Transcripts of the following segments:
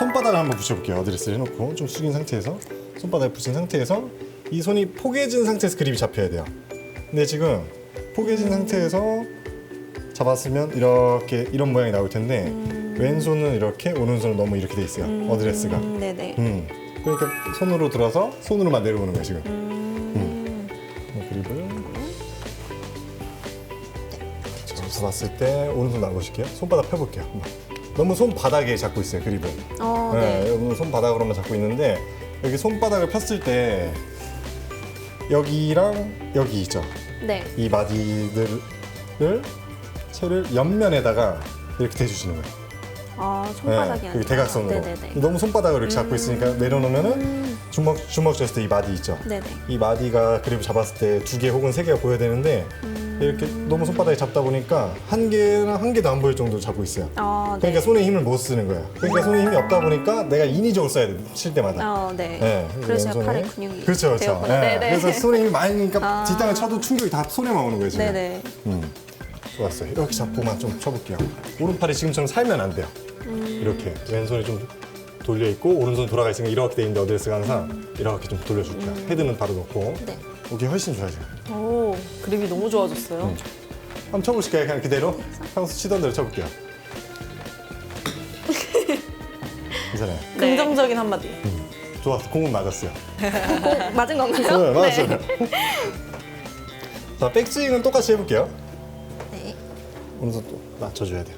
손바닥을 한번 붙여볼게요. 어드레스를 해놓고 좀 숙인 상태에서 손바닥을 붙인 상태에서 이 손이 포개진 상태에서 그립이 잡혀야 돼요. 근데 지금 포개진 상태에서 잡았으면 이렇게 이런 모양이 나올 텐데 왼손은 이렇게 오른손은 너무 이렇게 돼 있어요. 어드레스가. 음, 네네. 음. 그러니까 손으로 들어서 손으로만 내려오는 거예요 지금. 음. 이 그립을 자, 잡았을 때 오른손 나보실게요. 손바닥 펴볼게요. 너무 손바닥에 잡고 있어요 그립을. 어, 네, 네. 여러분 손바닥으로만 잡고 있는데 여기 손바닥을 폈을 때 여기랑 여기 있죠. 네. 이 마디들을 채를 옆면에다가 이렇게 대주시는 거예요. 아, 손바닥이 네, 아니라. 여기 대각선으로. 네네네. 너무 손바닥을 이렇게 잡고 있으니까 내려놓으면은 음. 주먹 주먹 쥐었을 때 이 마디 있죠. 네네. 이 마디가 그립을 잡았을 때 두 개 혹은 세 개가 보여야 되는데 음. 이렇게 너무 손바닥에 잡다 보니까 한 개랑 한 개도 안 보일 정도로 잡고 있어요. 아, 네. 그러니까 손에 힘을 못 쓰는 거예요. 그러니까 손에 힘이 없다 보니까 내가 인위적으로 써야 돼, 칠 때마다. 어, 네. 네, 그래서 왼손에. 팔에 근육이 그렇죠, 그렇죠. 되었구나. 네. 네네. 그래서 손에 힘이 많이 니까 아. 뒷땅을 쳐도 충격이 다 손에만 오는 거예요, 지금. 네네. 음, 좋았어요. 이렇게 잡고만 좀 쳐볼게요. 오른팔이 지금처럼 살면 안 돼요. 음. 이렇게 왼손이 좀 돌려 있고 오른손 돌아가 있으니까 이렇게 돼 있는데 어드레스가 항상 이렇게 좀 돌려줄게요. 헤드는 바로 놓고. 음. 네. 오케이 훨씬 좋아요 지금. 오, 그립이 너무 좋아졌어요. 음. 한번 쳐보실까요? 그냥 그대로 평소 치던 대로 쳐볼게요. 괜찮아요. 네. 긍정적인 한마디. 좋았어. 공은 맞았어요. 꼭 맞은 건가요? 네, 맞았어요. 자, 백스윙은 똑같이 해볼게요. 네. 오른손 또 맞춰줘야 돼요.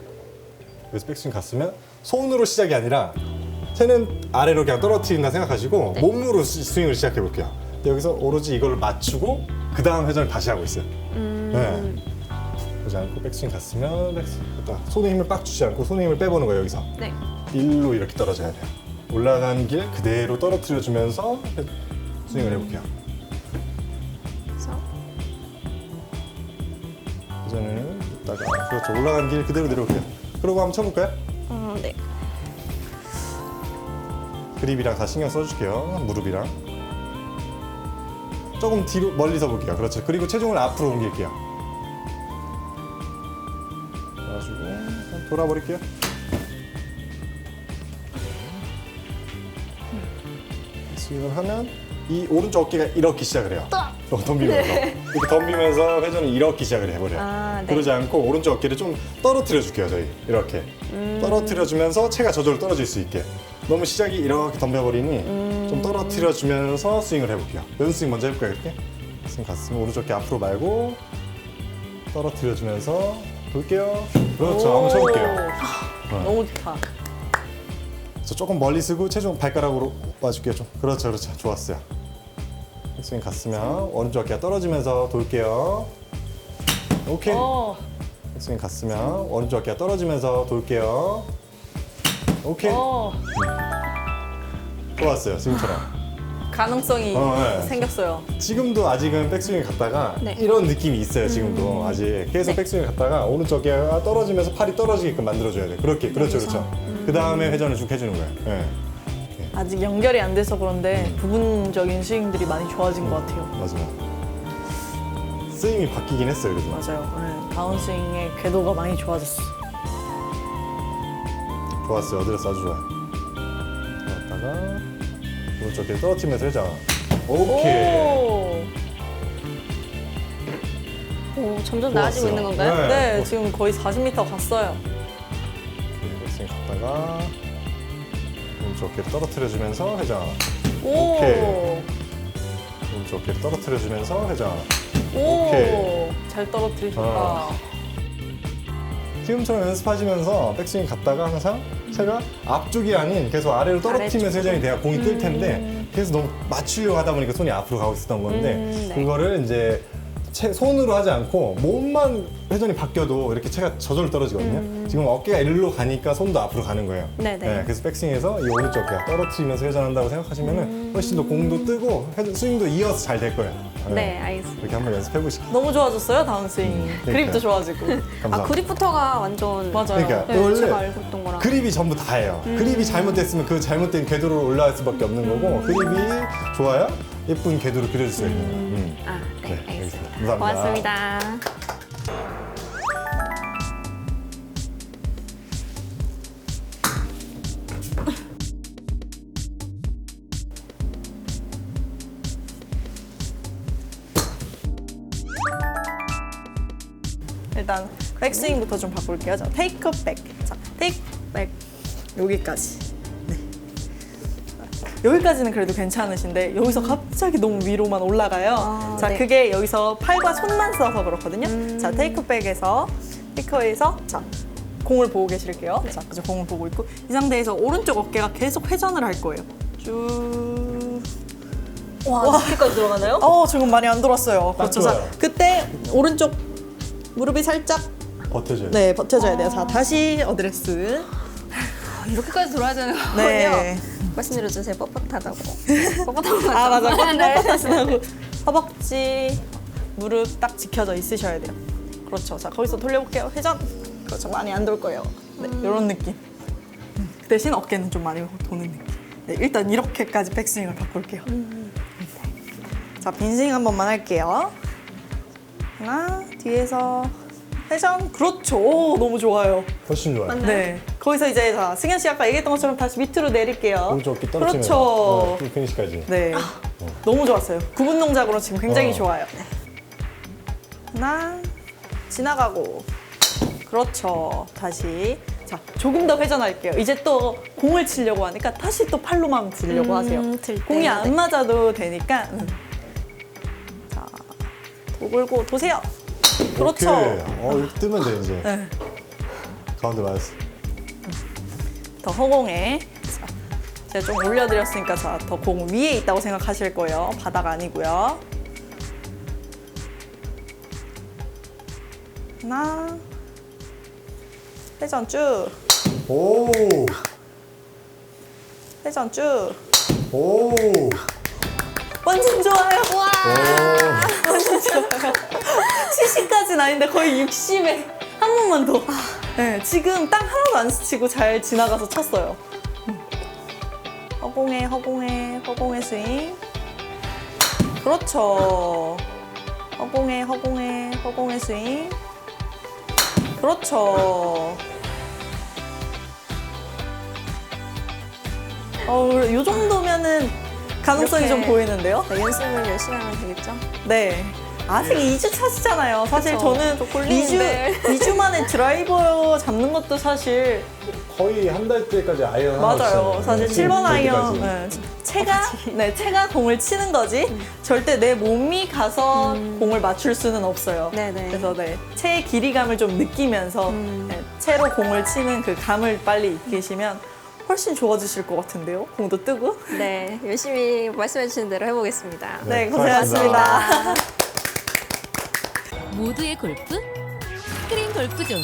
그래서 백스윙 갔으면 손으로 시작이 아니라 채는 아래로 그냥 떨어뜨린다 생각하시고 네. 몸으로 시- 스윙을 시작해 볼게요. 여기서 오로지 이걸 맞추고 그 다음 회전을 다시 하고 있어요. 음. 네. 그러지 않고 백스윙 갔으면 백스윙 갔다 손에 힘을 빡 주지 않고 손에 힘을 빼보는 거예요 여기서 네. 일로 이렇게 떨어져야 돼요. 올라가는 길 그대로 떨어뜨려 주면서 스윙을 해볼게요. 그래서 회전을 이따가 그렇죠 올라가는 길 그대로 내려올게요. 그러고 한번 쳐볼까요? 어, 네. 그립이랑 다 신경 써줄게요. 무릎이랑. 조금 뒤로 멀리서 볼게요. 그렇죠. 그리고 체중을 앞으로 옮길게요. 한번 돌아버릴게요. 스윙을 하면 이 오른쪽 어깨가 이렇게 시작을 해요. 어, 덤비면서 이렇게 덤비면서 회전을 이렇게 시작을 해버려요. 아, 네. 그러지 않고 오른쪽 어깨를 좀 떨어뜨려 줄게요. 저희 이렇게 음. 떨어뜨려 주면서 체가 저절로 떨어질 수 있게. 너무 시작이 이렇게 덤벼버리니 음. 좀 떨어뜨려 주면서 스윙을 해볼게요. 연스윙 먼저 해볼까요? 이렇게 스윙 갔으면 오른쪽 어깨 앞으로 말고 떨어뜨려 주면서 볼게요. 그렇죠. 한번 쳐볼게요. 너무 좋다. 저 조금 멀리 쓰고 체중 발가락으로 와줄게요. 좀. 그렇죠, 그렇죠. 좋았어요. 스윙 갔으면 오른쪽 어깨가 떨어지면서 돌게요. 오케이. 어, 스윙 갔으면 오른쪽 어깨가 떨어지면서 돌게요. 오케이. 어, 좋았어요. 지금처럼. 가능성이 어, 네. 생겼어요. 지금도 아직은 백스윙 갔다가 네. 이런 느낌이 있어요. 지금도 아직 계속 네. 백스윙 갔다가 오른쪽 어깨가 떨어지면서 팔이 떨어지게끔 만들어줘야 돼. 그렇게, 그렇죠, 그렇죠. 그 다음에 회전을 쭉 해주는 거예요. 네. 아직 연결이 안 돼서 그런데 부분적인 스윙들이 많이 좋아진 것 같아요. 맞아요. 스윙이 바뀌긴 했어요, 그래도. 맞아요. 네, 다운스윙의 궤도가 많이 좋아졌어. 좋았어요. 어드레스 아주 좋아요. 들어갔다가 오른쪽 어깨 떨어뜨리면서 회전. 오케이. 오, 오, 점점 나아지고 좋았어요. 있는 건가요? 네. 네, 어. 지금 거의 40m 갔어요. 네, 백스윙 갔다가 오른쪽 어깨 떨어뜨려주면서 회전. 오, 오케이. 오른쪽 어깨 떨어뜨려주면서 회전. 오, 오케이. 잘 떨어뜨리셨다. 어. 지금처럼 연습하시면서 백스윙 갔다가 항상 제가 앞쪽이 아닌 계속 아래로 떨어뜨리면서. 회전이 돼야 공이 뜰 텐데 계속 너무 맞추려고 하다 보니까 손이 앞으로 가고 있었던 건데 음, 네. 그거를 이제 채- 손으로 하지 않고 몸만 회전이 바뀌어도 이렇게 채가 저절로 떨어지거든요. 지금 어깨가 일로 가니까 손도 앞으로 가는 거예요. 음. 네네. 그래서 백스윙에서 이 오른쪽 어깨가 떨어뜨리면서 회전한다고 생각하시면 훨씬 더 공도 뜨고 회전, 스윙도 이어서 잘 될 거예요. 네, 알겠습니다. 이렇게 한번 연습해 보시죠. 너무 좋아졌어요, 다운 스윙. 그러니까요. 그립도 좋아지고. 감사합니다. 아, 그립부터가 완전 맞아요. 그러니까 네, 원래 제가 알고 있던 거랑 그립이 전부 다예요. 그립이 잘못됐으면 그 잘못된 궤도로 올라갈 수밖에 없는 거고 그립이 좋아야 예쁜 궤도로 그려질 수 있는 거예요. 음. 아, 네, 네, 알겠습니다. 알겠습니다. 감사합니다. 고맙습니다. 일단 백스윙부터 좀 바꿀게요. 자, 테이크 백. 자, 테이크 백. 여기까지. 네. 여기까지는 그래도 괜찮으신데 여기서 갑자기 너무 위로만 올라가요. 아, 자, 네. 그게 여기서 팔과 손만 써서 그렇거든요. 자, 테이크 백에서 테이크에서 자, 공을 보고 계실게요. 자, 그죠? 공을 보고 있고 이 상태에서 오른쪽 어깨가 계속 회전을 할 거예요. 쭉. 와, 이렇게까지 들어가나요? 어, 지금 많이 안 돌았어요. 그렇죠. 그때 오른쪽 무릎이 살짝 버텨줘요. 네 버텨줘야 돼요. 자, 다시 어드레스. 이렇게까지 돌아야 되는 거군요. 네. 말씀드려주세요. 뻣뻣하다고. 뻣뻣한 거 아 맞아. 네. 뻣뻣하시다고. 허벅지 무릎 딱 지켜져 있으셔야 돼요. 그렇죠. 자, 거기서 돌려볼게요. 회전. 그렇죠. 많이 안 돌 거예요. 네, 이런 느낌. 음, 그 대신 어깨는 좀 많이 도는 느낌. 네, 일단 이렇게까지 백스윙을 바꿀게요. 자, 빈스윙 한 번만 할게요. 하나, 뒤에서 회전. 그렇죠. 오, 너무 좋아요. 훨씬 좋아요. 맞나요? 네. 거기서 이제 자, 승현 씨 아까 얘기했던 것처럼 다시 밑으로 내릴게요. 오른쪽 어깨 떨어지면서 그렇죠. 네, 피니시까지. 네. 너무 좋았어요. 구분 동작으로 지금 굉장히 어. 좋아요. 하나, 지나가고. 그렇죠. 다시. 자, 조금 더 회전할게요. 이제 또 공을 치려고 하니까 다시 또 팔로만 들려고 음, 하세요. 들. 공이 안 네. 맞아도 되니까. 음. 자, 도굴고 도세요. 그렇죠. 오케이. 어, 이렇게 뜨면 돼, 이제. 네. 가운데 맞았어. 더 허공에 자, 제가 좀 올려드렸으니까 자, 더 공 위에 있다고 생각하실 거예요. 바닥 아니고요. 하나, 회전 쭉, 오! 회전 쭉. 오! 완전 좋아요. 오! 완전 좋아요. 70까지는 아닌데 거의 60에 한 번만 더. 네, 지금 땅 하나도 안 스치고 잘 지나가서 쳤어요. 음. 허공에 허공에 허공에 스윙. 그렇죠. 허공에 허공에 허공에 스윙. 그렇죠. 어, 이 정도면은 가능성이 좀. 보이는데요? 네, 연습을 열심히 하면 되겠죠? 네. 아직 2주 차시잖아요. 사실 그쵸. 저는 좀 꼴리는데. 2주, 2주 만에 드라이버 잡는 것도 사실 거의 한달 때까지 아이언 하나 맞아요. 치잖아요. 사실 지금 7번 아이언 여기까지. 네. 체가 네, 체가 공을 치는 거지 절대 내 몸이 가서 공을 맞출 수는 없어요. 음. 네네. 그래서 네, 체의 길이감을 좀 느끼면서 음. 네, 체로 공을 치는 그 감을 빨리 익히시면 훨씬 좋아지실 것 같은데요. 공도 뜨고. 네, 열심히 말씀해 주신 대로 해보겠습니다. 네, 네, 고생하셨습니다. 모두의 골프 스크린 골프존